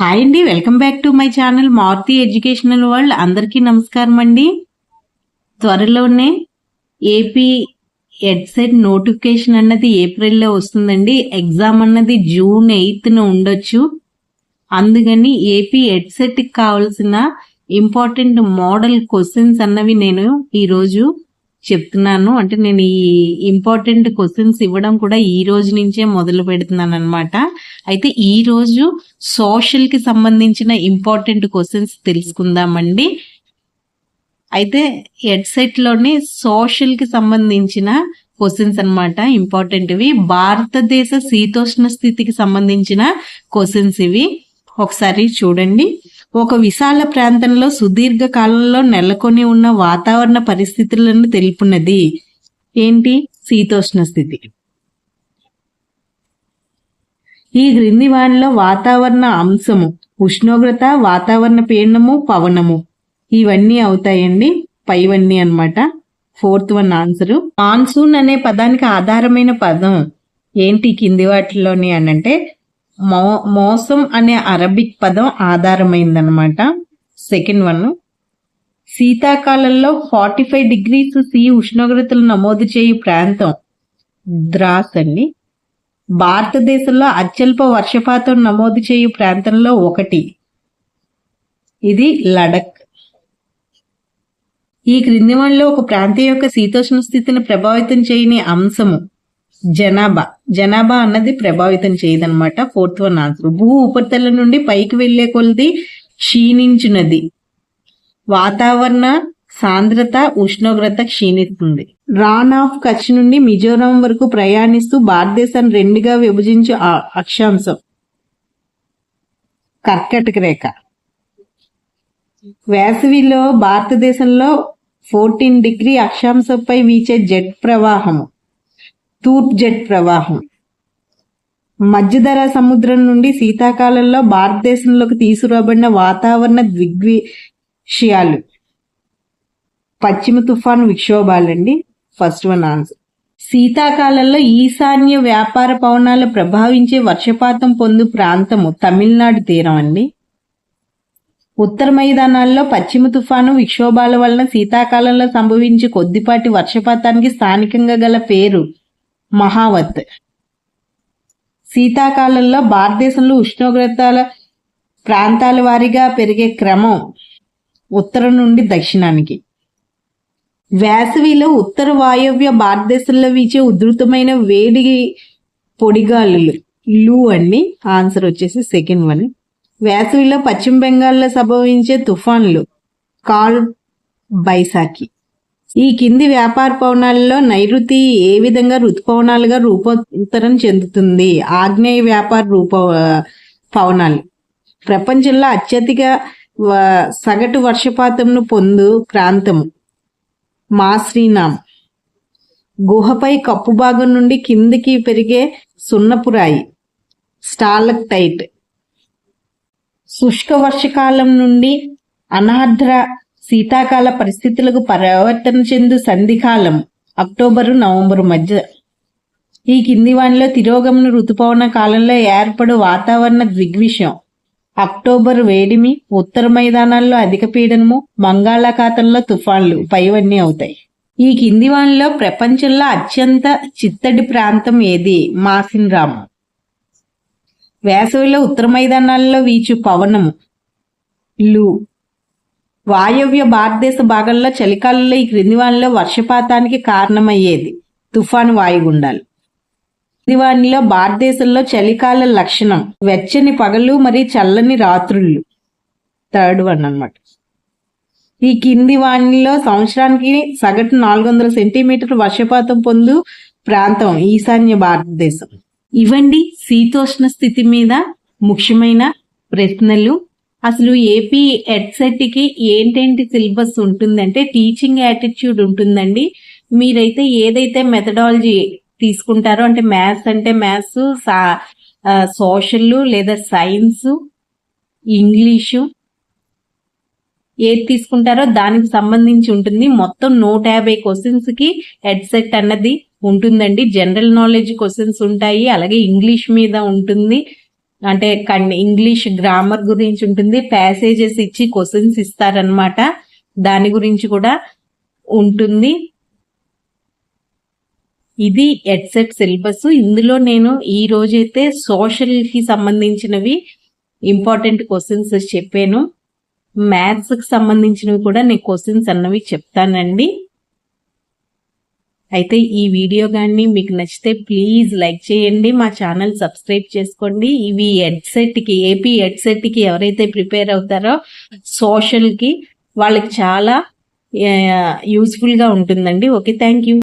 Hi అండి welcome back to my channel Maruthi educational world. అందరికీ నమస్కారం అండి. త్వరలోనే ఏపీ ఎడ్సెట్ నోటిఫికేషన్ అన్నది ఏప్రిల్లో వస్తుందండి. ఎగ్జామ్ అన్నది జూన్ ఎయిత్న ఉండొచ్చు. అందుకని ఏపీ ఎడ్సెట్కి కావాల్సిన ఇంపార్టెంట్ మోడల్ క్వశ్చన్స్ అన్నవి నేను ఈరోజు చెప్తున్నాను. అంటే నేను ఈ ఇంపార్టెంట్ క్వశ్చన్స్ ఇవ్వడం కూడా ఈ రోజు నుంచే మొదలు పెడుతున్నాను అనమాట అయితే ఈ రోజు సోషల్కి సంబంధించిన ఇంపార్టెంట్ క్వశ్చన్స్ తెలుసుకుందామండి. అయితే హెడ్సెట్లోని సోషల్కి సంబంధించిన క్వశ్చన్స్ అనమాట ఇంపార్టెంట్ ఇవి. భారతదేశ శీతోష్ణ స్థితికి సంబంధించిన క్వశ్చన్స్ ఇవి. ఒకసారి చూడండి. ఒక విశాల ప్రాంతంలో సుదీర్ఘ కాలంలో నెలకొని ఉన్న వాతావరణ పరిస్థితులను తెలుపున్నది. ఏంటి? శీతోష్ణ స్థితి. ఈ క్రింది వానిలో వాతావరణ అంశము ఉష్ణోగ్రత వాతావరణ పీడనము పవనము. ఇవన్నీ అవుతాయండి. పైవన్నీ అన్నమాట. Fourth one answer. మాన్సూన్ అనే పదానికి ఆధారమైన పదం ఏంటి కింది వాటిలోని అనంటే మో మోసం అనే అరబిక్ పదం ఆధారమైందనమాట సెకండ్ వన్ శీతాకాలంలో ఫార్టీ ఫైవ్ డిగ్రీస్ సి ఉష్ణోగ్రతలు నమోదు చేయు ప్రాంతం. ద్రాస్ అండి. భారతదేశంలో అత్యల్ప వర్షపాతం నమోదు చేయు ప్రాంతంలో ఒకటి. ఇది లడక్. ఈ క్రింది వన్లో ఒక ప్రాంతం యొక్క శీతోష్ణ స్థితిని ప్రభావితం చేయని అంశము. జనాభా. జనాభా అన్నది ప్రభావితం చేయదనమాట ఫోర్త్ వన్ ఆన్సర్. భూ ఉపరితలం నుండి పైకి వెళ్ళే కొలది క్షీణించినది. వాతావరణ సాంద్రత ఉష్ణోగ్రత క్షీణిస్తుంది. రాన్ ఆఫ్ కచ్ నుండి మిజోరాం వరకు ప్రయాణిస్తూ భారతదేశాన్ని రెండుగా విభజించే అక్షాంశం. కర్కటక రేఖ. వేసవిలో భారతదేశంలో ఫోర్టీన్ డిగ్రీ అక్షాంశంపై వీచే జెట్ ప్రవాహము. తూర్జెట్ ప్రవాహం. మధ్యధర సముద్రం నుండి శీతాకాలంలో భారతదేశంలోకి తీసుకురాబడిన వాతావరణ దిగ్విషయాలు పశ్చిమ తుఫాను విక్షోభాలండి. First one answer. శీతాకాలంలో ఈశాన్య వ్యాపార పవనాలు ప్రభావించే వర్షపాతం పొందు ప్రాంతము తమిళనాడు తీరం అండి. ఉత్తర మైదానాల్లో పశ్చిమ తుఫాను విక్షోభాల వలన శీతాకాలంలో సంభవించే కొద్దిపాటి వర్షపాతానికి స్థానికంగా గల పేరు మహావత్. శీతాకాలంలో భారతదేశంలో ఉష్ణోగ్రతల ప్రాంతాల వారీగా పెరిగే క్రమం ఉత్తరం నుండి దక్షిణానికి. వేసవిలో ఉత్తర వాయవ్య భారతదేశంలో వీచే ఉధృతమైన వేడి పొడిగాలులు లూ అండి ఆన్సర్ వచ్చేసి సెకండ్ వన్ వేసవిలో పశ్చిమ బెంగాల్లో సంభవించే తుఫాన్లు కాల్ బైసాకి. ఈ కింది వ్యాపార పవనాలలో నైరుతి ఏ విధంగా ఋతుపవనాలుగా రూపాంతరం చెందుతుంది? ఆగ్నేయ వ్యాపార రూప పవనాలు ప్రపంచంలో అత్యధిక వ- సగటు వర్షపాతంను పొందు ప్రాంతము మాశ్రీనామ్ గుహపై కప్పు భాగం నుండి కిందికి పెరిగే సున్నపురాయి స్టాలక్ టైట్ శుష్క వర్షకాలం నుండి అనార్ద్ర శీతాకాల పరిస్థితులకు పరివర్తన చెందు సంధికాలం అక్టోబరు నవంబరు మధ్య. ఈ కింది వానిలో తిరోగమన ఋతుపవన కాలంలో ఏర్పడు వాతావరణ దిగ్విషయం అక్టోబర్ వేడిమి ఉత్తర మైదానాల్లో అధిక పీడనము బంగాళాఖాతంలో తుఫాన్లు పైవన్నీ అవుతాయి. ఈ కింది వానిలో ప్రపంచంలో అత్యంత చిత్తడి ప్రాంతం ఏది? మాసిన్ రామ్ వేసవిలో ఉత్తర మైదానాల్లో వీచు పవనము లు వాయవ్య భారతదేశ భాగంలో చలికాలంలో ఈ క్రింది వాణిలో వర్షపాతానికి కారణమయ్యేది తుఫాను వాయుగుండాలు. క్రింది వానిలో భారతదేశంలో చలికాల లక్షణం వెచ్చని పగలు మరియు చల్లని రాత్రుళ్ళు థర్డ్ వన్ అన్నమాట. ఈ కింది వానిలో సంవత్సరానికి సగటు నాలుగు వందల సెంటీమీటర్ వర్షపాతం పొందు ప్రాంతం ఈశాన్య భారతదేశం. ఇవండి శీతోష్ణ స్థితి మీద ముఖ్యమైన ప్రశ్నలు. అసలు ఏపీ ఎడ్సెట్కి ఏంటేంటి సిలబస్ ఉంటుందంటే టీచింగ్ యాటిట్యూడ్ ఉంటుందండి. మీరైతే ఏదైతే మెథడాలజీ తీసుకుంటారో అంటే మ్యాథ్స్ అంటే మ్యాథ్స్ సోషల్ లేదా సైన్స్ ఇంగ్లీషు ఏది తీసుకుంటారో దానికి సంబంధించి ఉంటుంది. మొత్తం నూట యాభై క్వశ్చన్స్కి హెడ్సెట్ అన్నది ఉంటుందండి. జనరల్ నాలెడ్జ్ క్వశ్చన్స్ ఉంటాయి. అలాగే ఇంగ్లీష్ మీద ఉంటుంది. అంటే ఇంగ్లీష్ గ్రామర్ గురించి ఉంటుంది. ప్యాసేజెస్ ఇచ్చి క్వశ్చన్స్ ఇస్తారనమాట దాని గురించి కూడా ఉంటుంది. ఇది ఎడ్సెట్ సిలబస్ ఇందులో నేను ఈ రోజైతే సోషల్కి సంబంధించినవి ఇంపార్టెంట్ క్వశ్చన్స్ చెప్పాను. మ్యాథ్స్కి సంబంధించినవి కూడా నేను క్వశ్చన్స్ అన్నవి చెప్తానండి. అయితే ఈ వీడియో కానీ మీకు నచ్చితే ప్లీజ్ లైక్ చేయండి మా ఛానల్ సబ్స్క్రైబ్ చేసుకోండి. ఇవి కి ఏపీ కి ఎవరైతే ప్రిపేర్ అవుతారో సోషల్కి వాళ్ళకి చాలా యూస్ఫుల్గా ఉంటుందండి. Okay thank you.